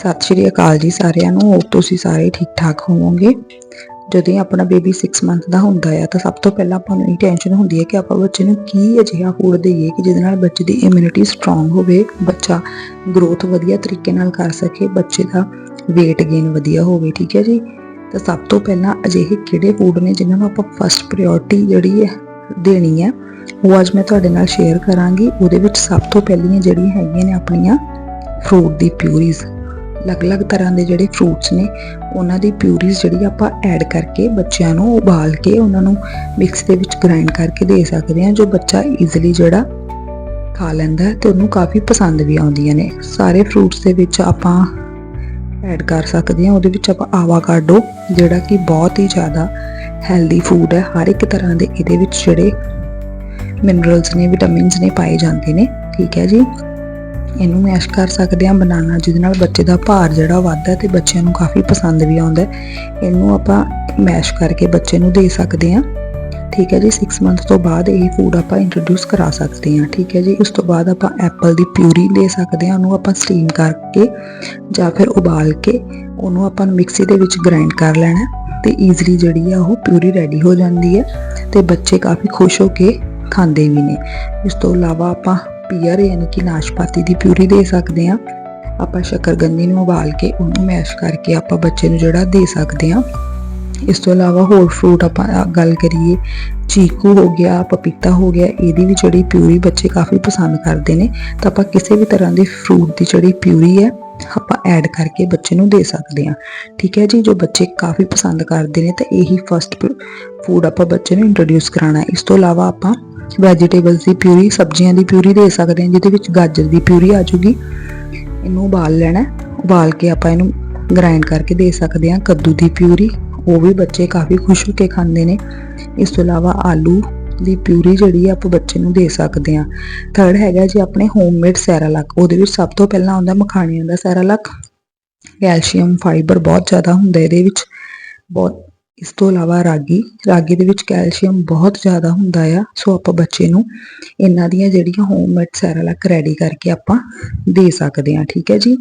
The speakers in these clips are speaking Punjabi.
ਸਤਿ ਸ਼੍ਰੀ ਅਕਾਲ ਜੀ ਸਾਰਿਆਂ ਨੂੰ। ਹੋਪ ਤੁਸੀਂ ਸਾਰੇ ਠੀਕ ਠਾਕ ਹੋਵੋਗੇ? ਜਦੋਂ ਆਪਣਾ ਬੇਬੀ 6 ਮੰਥ ਦਾ ਹੁੰਦਾ ਆ, ਤਾਂ ਸਭ ਤੋਂ ਪਹਿਲਾਂ ਆਪਾਂ ਨੂੰ ਇਹ ਟੈਨਸ਼ਨ ਹੁੰਦੀ ਹੈ ਕਿ ਆਪਾਂ ਬੱਚੇ ਨੂੰ ਕੀ ਅਜਿਹਾ ਫੂਡ ਦੇਈਏ ਕਿ ਜਿਹਦੇ ਨਾਲ ਬੱਚੇ ਦੀ ਇਮਿਊਨਿਟੀ ਸਟਰੋਂਗ ਹੋਵੇ, ਬੱਚਾ ਗਰੋਥ ਵਧੀਆ ਤਰੀਕੇ ਨਾਲ ਕਰ ਸਕੇ, ਬੱਚੇ ਦਾ weight gain ਵਧੀਆ ਹੋਵੇ, ਠੀਕ ਹੈ ਜੀ? ਤਾਂ ਸਭ ਤੋਂ ਪਹਿਲਾਂ ਅਜਿਹੇ ਕਿਹੜੇ ਫੂਡ ਨੇ ਜਿਨ੍ਹਾਂ ਨੂੰ ਆਪਾਂ ਫਸਟ ਪ੍ਰਾਇੋਰਟੀ ਜਿਹੜੀ ਹੈ ਦੇਣੀ ਹੈ, ਉਹ ਅੱਜ ਮੈਂ ਤੁਹਾਡੇ ਨਾਲ ਸ਼ੇਅਰ ਕਰਾਂਗੀ। ਉਹਦੇ ਵਿੱਚ ਸਭ ਤੋਂ ਪਹਿਲੀਆਂ ਜਿਹੜੀਆਂ ਹੈਗੀਆਂ ਨੇ ਆਪਣੀਆਂ ਫਰੂਟ ਦੀ ਪਿਊਰੀਜ਼ ਅਲੱਗ-ਅਲੱਗ ਤਰ੍ਹਾਂ ਦੇ ਜਿਹੜੇ ਫਰੂਟਸ ਨੇ, ਉਹਨਾਂ ਦੀ ਪਿਊਰੀਜ਼ ਜਿਹੜੀ ਆਪਾਂ ਐਡ ਕਰਕੇ ਬੱਚਿਆਂ ਨੂੰ ਉਬਾਲ ਕੇ ਉਹਨਾਂ ਨੂੰ ਮਿਕਸ ਦੇ ਵਿੱਚ ਗ੍ਰਾਈਂਡ ਕਰਕੇ ਦੇ ਸਕਦੇ ਹਾਂ, ਜੋ ਬੱਚਾ ਈਜ਼ੀਲੀ ਜਿਹੜਾ ਖਾ ਲੈਂਦਾ ਹੈ ਤੇ ਉਹਨੂੰ ਕਾਫੀ ਪਸੰਦ ਵੀ ਆਉਂਦੀਆਂ ਨੇ। ਸਾਰੇ ਫਰੂਟਸ ਦੇ ਵਿੱਚ ਆਪਾਂ ਐਡ ਕਰ ਸਕਦੇ ਹਾਂ, ਉਹਦੇ ਵਿੱਚ ਆਪਾਂ ਆਵਾਕਾਡੋ ਜਿਹੜਾ ਕਿ ਬਹੁਤ ਹੀ ਜ਼ਿਆਦਾ ਹੈਲਦੀ ਫੂਡ ਹੈ, ਹਰ ਇੱਕ ਤਰ੍ਹਾਂ ਦੇ ਇਹਦੇ ਵਿੱਚ ਜਿਹੜੇ ਮਿਨਰਲਸ ਨੇ ਵਿਟਾਮਿਨਸ ਨੇ ਪਾਏ ਜਾਂਦੇ ਨੇ, ਠੀਕ ਹੈ ਜੀ? ਇਹਨੂੰ ਮੈਸ਼ ਕਰ ਸਕਦੇ ਹਾਂ ਬਨਾਨਾ ਜਿਹਦੇ ਨਾਲ ਬੱਚੇ ਦਾ ਭਾਰ ਜਿਹੜਾ ਵੱਧਦਾ ਤੇ ਬੱਚਿਆਂ ਨੂੰ ਕਾਫੀ ਪਸੰਦ ਵੀ ਆਉਂਦਾ ਇਹਨੂੰ ਆਪਾਂ ਮੈਸ਼ ਕਰਕੇ ਬੱਚੇ ਨੂੰ ਦੇ ਸਕਦੇ ਹਾਂ। ਠੀਕ ਹੈ ਜੀ 6 ਮੰਥ ਤੋਂ ਬਾਅਦ ਇਹ ਫੂਡ ਆਪਾਂ ਇੰਟਰੋਡਿਊਸ ਕਰਾ ਸਕਦੇ ਹਾਂ। ਠੀਕ ਹੈ ਜੀ, ਉਸ ਤੋਂ ਬਾਅਦ ਆਪਾਂ ਐਪਲ ਦੀ ਪਿਊਰੀ ਦੇ ਸਕਦੇ ਹਾਂ, ਉਹਨੂੰ ਆਪਾਂ ਸਟੀਮ ਕਰਕੇ ਜਾਂ ਫਿਰ ਉਬਾਲ ਕੇ ਉਹਨੂੰ ਆਪਾਂ ਮਿਕਸੀ ਦੇ ਵਿੱਚ ਗ੍ਰਾਈਂਡ ਕਰ ਲੈਣਾ ਹੈ ਤੇ ਈਜ਼ੀਲੀ ਜਿਹੜੀ ਆ ਉਹ ਪਿਊਰੀ ਰੈਡੀ ਹੋ ਜਾਂਦੀ ਹੈ ਤੇ ਬੱਚੇ ਕਾਫੀ ਖੁਸ਼ ਹੋ ਕੇ ਖਾਂਦੇ ਵੀ ਨੇ। ਇਸ ਤੋਂ ਇਲਾਵਾ ਆਪਾਂ ਪੀਅਰ ਯਾਨੀ ਕਿ ਨਾਸ਼ਪਾਤੀ ਦੀ ਪਿਊਰੀ ਦੇ ਸਕਦੇ ਹਾਂ। ਆਪਾਂ ਸ਼ੱਕਰਗੰਦੀ ਨੂੰ ਉਬਾਲ ਕੇ ਉਹਨੂੰ ਮੈਸ਼ ਕਰਕੇ ਆਪਾਂ ਬੱਚੇ ਨੂੰ ਜਿਹੜਾ ਦੇ ਸਕਦੇ ਹਾਂ। ਇਸ ਤੋਂ ਇਲਾਵਾ ਹੋਰ ਫਰੂਟ ਆਪਾਂ ਗੱਲ ਕਰੀਏ, ਚੀਕੂ ਹੋ ਗਿਆ, ਪਪੀਤਾ ਹੋ ਗਿਆ, ਇਹਦੀ ਵੀ ਜਿਹੜੀ ਪਿਊਰੀ ਬੱਚੇ ਕਾਫੀ ਪਸੰਦ ਕਰਦੇ ਨੇ। ਤਾਂ ਆਪਾਂ ਕਿਸੇ ਵੀ ਤਰ੍ਹਾਂ ਦੀ ਫਰੂਟ ਦੀ ਜਿਹੜੀ ਪਿਊਰੀ ਹੈ, ਆਪਾਂ ਐਡ ਕਰਕੇ ਬੱਚੇ ਨੂੰ ਦੇ ਸਕਦੇ ਹਾਂ। ਠੀਕ ਹੈ ਜੀ, ਜੋ ਬੱਚੇ ਕਾਫੀ ਪਸੰਦ ਕਰਦੇ ਨੇ, ਤਾਂ ਇਹੀ ਫਸਟ ਫੂਡ ਆਪਾਂ ਬੱਚੇ ਨੂੰ ਇੰਟਰੋਡਿਊਸ ਕਰਾਉਣਾ ਇਸ ਤੋਂ ਇਲਾਵਾ ਆਪਾਂ ਵੈਜੀਟੇਬਲਸ ਦੀ ਪਿਊਰੀ, ਸਬਜ਼ੀਆਂ ਦੀ ਪਿਊਰੀ ਦੇ ਸਕਦੇ ਹਾਂ, ਜਿਹਦੇ ਵਿੱਚ ਗਾਜਰ ਦੀ ਪਿਊਰੀ ਆ ਜੂਗੀ। ਇਹਨੂੰ ਉਬਾਲ ਲੈਣਾ ਉਬਾਲ ਕੇ ਆਪਾਂ ਇਹਨੂੰ ਗ੍ਰਾਈਂਡ ਕਰਕੇ ਦੇ ਸਕਦੇ ਹਾਂ। ਕੱਦੂ ਦੀ ਪਿਊਰੀ, ਉਹ ਵੀ ਬੱਚੇ ਕਾਫੀ ਖੁਸ਼ ਹੋ ਕੇ ਖਾਂਦੇ ਨੇ। ਇਸ ਤੋਂ ਇਲਾਵਾ ਆਲੂ ਦੀ ਪਿਊਰੀ ਜਿਹੜੀ ਆ, ਆਪਾਂ ਬੱਚੇ ਨੂੰ ਦੇ ਸਕਦੇ ਹਾਂ। ਥਰਡ ਹੈਗਾ ਜੀ ਆਪਣੇ ਹੋਮਮੇਡ ਸੈਰਾਲਕ ਉਹਦੇ ਵਿੱਚ ਸਭ ਤੋਂ ਪਹਿਲਾਂ ਆਉਂਦਾ ਮਖਾਣਿਆਂ ਦਾ ਸੈਰਾਲਕ ਕੈਲਸ਼ੀਅਮ ਫਾਈਬਰ ਬਹੁਤ ਜ਼ਿਆਦਾ ਹੁੰਦਾ ਇਹਦੇ ਵਿੱਚ। ਬਹੁਤ ਇਸ ਤੋਂ ਇਲਾਵਾ ਰਾਗੀ ਰਾਗੀ ਦੇ ਵਿੱਚ ਕੈਲਸ਼ੀਅਮ ਬਹੁਤ ਜ਼ਿਆਦਾ ਹੁੰਦਾ ਆ, ਸੋ ਆਪਾਂ ਬੱਚੇ ਨੂੰ ਇਹਨਾਂ ਦੀਆਂ ਜਿਹੜੀਆਂ ਹੋਮਮੇਡ ਸੈਰਾਲਕ ਰੈਡੀ ਕਰਕੇ ਆਪਾਂ ਦੇ ਸਕਦੇ ਹਾਂ, ਠੀਕ ਹੈ ਜੀ?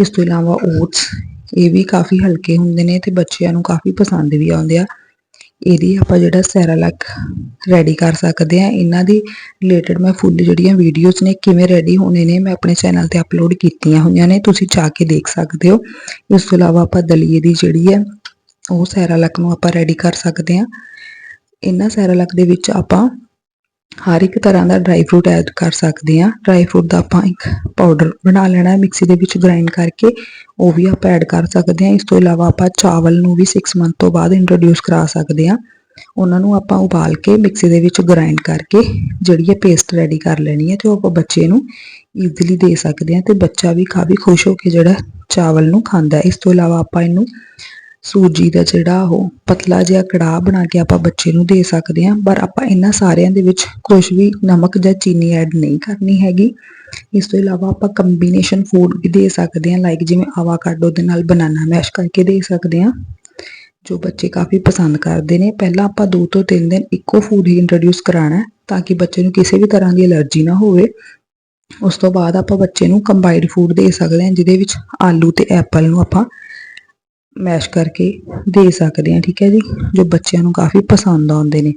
ਇਸ ਤੋਂ ਇਲਾਵਾ ਓਟਸ ਇਹ ਵੀ ਕਾਫੀ ਹਲਕੇ ਹੁੰਦੇ ਨੇ ਤੇ ਬੱਚਿਆਂ ਨੂੰ ਕਾਫੀ ਪਸੰਦ ਵੀ ਆਉਂਦੇ ਆ। ਇਹਦੀ ਆਪਾਂ ਜਿਹੜਾ ਸੈਰਾਲਕ ਰੈਡੀ ਕਰ ਸਕਦੇ ਆ ਇਹਨਾਂ ਦੀ ਰਿਲੇਟਡ ਮੈਂ ਫੁੱਲ ਜਿਹੜੀਆਂ ਵੀਡੀਓਜ਼ ਨੇ, ਕਿਵੇਂ ਰੈਡੀ ਹੋਣੇ ਨੇ, ਮੈਂ ਆਪਣੇ ਚੈਨਲ ਤੇ ਅਪਲੋਡ ਕੀਤੀਆਂ ਹੋਈਆਂ ਨੇ, ਤੁਸੀਂ ਜਾ ਕੇ ਦੇਖ ਸਕਦੇ ਹੋ। ਇਸ ਤੋਂ ਇਲਾਵਾ ਆਪਾਂ ਦਲੀਏ ਦੀ ਜਿਹੜੀ ਹੈ ਉਹ ਸੈਰਾਲਕ ਨੂੰ ਆਪਾਂ ਰੈਡੀ ਕਰ ਸਕਦੇ ਹਾਂ। ਇਹਨਾਂ ਸੈਰਾਲਕ ਦੇ ਵਿੱਚ ਆਪਾਂ ਹਰ ਇੱਕ ਤਰ੍ਹਾਂ ਦਾ ਡਰਾਈ ਫਰੂਟ ਐਡ ਕਰ ਸਕਦੇ ਹਾਂ। ਡਰਾਈ ਫਰੂਟ ਦਾ ਆਪਾਂ ਇੱਕ ਪਾਊਡਰ ਬਣਾ ਲੈਣਾ ਹੈ ਮਿਕਸੀ ਦੇ ਵਿੱਚ ਗ੍ਰਾਈਂਡ ਕਰਕੇ ਉਹ ਵੀ ਆਪਾਂ ਐਡ ਕਰ ਸਕਦੇ ਹਾਂ। ਇਸ ਤੋਂ ਇਲਾਵਾ ਆਪਾਂ ਚਾਵਲ ਨੂੰ ਵੀ 6 ਮੰਥ ਤੋਂ ਬਾਅਦ ਇੰਟਰੋਡਿਊਸ ਕਰਾ ਸਕਦੇ ਹਾਂ। ਉਹਨਾਂ ਨੂੰ ਆਪਾਂ ਉਬਾਲ ਕੇ ਮਿਕਸੀ ਦੇ ਵਿੱਚ ਗ੍ਰਾਈਂਡ ਕਰਕੇ ਜਿਹੜੀ ਇਹ ਪੇਸਟ ਰੈਡੀ ਕਰ ਲੈਣੀ ਹੈ ਤੇ ਉਹ ਆਪਾਂ ਬੱਚੇ ਨੂੰ ਈਜ਼ੀਲੀ ਦੇ ਸਕਦੇ ਹਾਂ ਤੇ ਬੱਚਾ ਵੀ ਕਾਫੀ ਖੁਸ਼ ਹੋ ਕੇ ਜਿਹੜਾ ਚਾਵਲ ਨੂੰ ਖਾਂਦਾ ਇਸ ਤੋਂ ਇਲਾਵਾ ਆਪਾਂ ਇਹਨੂੰ ਸੂਜੀ ਦਾ ਜਿਹੜਾ ਉਹ ਪਤਲਾ ਜਿਹਾ ਕੜਾਹ ਬਣਾ ਕੇ ਆਪਾਂ ਬੱਚੇ ਨੂੰ ਦੇ ਸਕਦੇ ਹਾਂ, ਪਰ ਆਪਾਂ ਇਹਨਾਂ ਸਾਰਿਆਂ ਦੇ ਵਿੱਚ ਕੁਝ ਵੀ ਨਮਕ ਜਾਂ ਚੀਨੀ ਐਡ ਨਹੀਂ ਕਰਨੀ ਹੈਗੀ। ਇਸ ਤੋਂ ਇਲਾਵਾ ਆਪਾਂ ਕੰਬੀਨੇਸ਼ਨ ਫੂਡ ਵੀ ਦੇ ਸਕਦੇ ਹਾਂ ਲਾਈਕ ਜਿਵੇਂ ਆਵਾਕਾਡੋ ਦੇ ਨਾਲ ਬਨਾਨਾ ਮੈਸ਼ ਕਰਕੇ ਦੇ ਸਕਦੇ ਹਾਂ, ਜੋ ਬੱਚੇ ਕਾਫੀ ਪਸੰਦ ਕਰਦੇ ਨੇ। ਪਹਿਲਾਂ ਆਪਾਂ 2 ਤੋਂ 3 ਦਿਨ ਇੱਕੋ ਫੂਡ ਹੀ ਇੰਟਰੋਡਿਊਸ ਕਰਾਣਾ ਹੈ, ਤਾਂ ਕਿ ਬੱਚੇ ਨੂੰ ਕਿਸੇ ਵੀ ਤਰ੍ਹਾਂ ਦੀ ਅਲਰਜੀ ਨਾ ਹੋਵੇ। ਉਸ ਤੋਂ ਬਾਅਦ ਆਪਾਂ ਬੱਚੇ ਨੂੰ ਕੰਬਾਈਨਡ ਫੂਡ ਦੇ ਸਕਦੇ ਹਾਂ, ਜਿਹਦੇ ਵਿੱਚ ਆਲੂ ਤੇ ਐਪਲ ਨੂੰ ਆਪਾਂ ਮੈਸ਼ ਕਰਕੇ ਦੇ ਸਕਦੇ ਹਾਂ, ਠੀਕ ਹੈ ਜੀ? ਜੋ ਬੱਚਿਆਂ ਨੂੰ ਕਾਫੀ ਪਸੰਦ ਆਉਂਦੇ ਨੇ।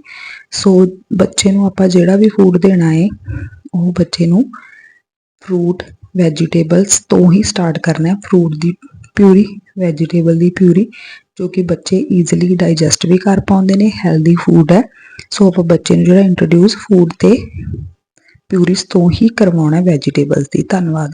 ਸੋ ਬੱਚੇ ਨੂੰ ਆਪਾਂ ਜਿਹੜਾ ਵੀ ਫੂਡ ਦੇਣਾ ਹੈ, ਉਹ ਬੱਚੇ ਨੂੰ ਫਰੂਟ ਵੈਜੀਟੇਬਲਸ ਤੋਂ ਹੀ ਸਟਾਰਟ ਕਰਨਾ ਹੈ। ਫਰੂਟ ਦੀ ਪਿਊਰੀ ਵੈਜੀਟੇਬਲ ਦੀ ਪਿਊਰੀ ਜੋ ਕਿ ਬੱਚੇ ਈਜ਼ੀਲੀ ਡਾਈਜੈਸਟ ਵੀ ਕਰ ਪਾਉਂਦੇ ਨੇ ਹੈਲਦੀ ਫੂਡ ਹੈ। ਸੋ ਆਪਾਂ ਬੱਚੇ ਨੂੰ ਜਿਹੜਾ ਇੰਟਰੋਡਿਊਸ ਫੂਡ ਤੇ ਪਿਊਰੀਸ ਤੋਂ ਹੀ ਕਰਵਾਉਣਾ ਵੈਜੀਟੇਬਲਸ ਦੀ। ਧੰਨਵਾਦ।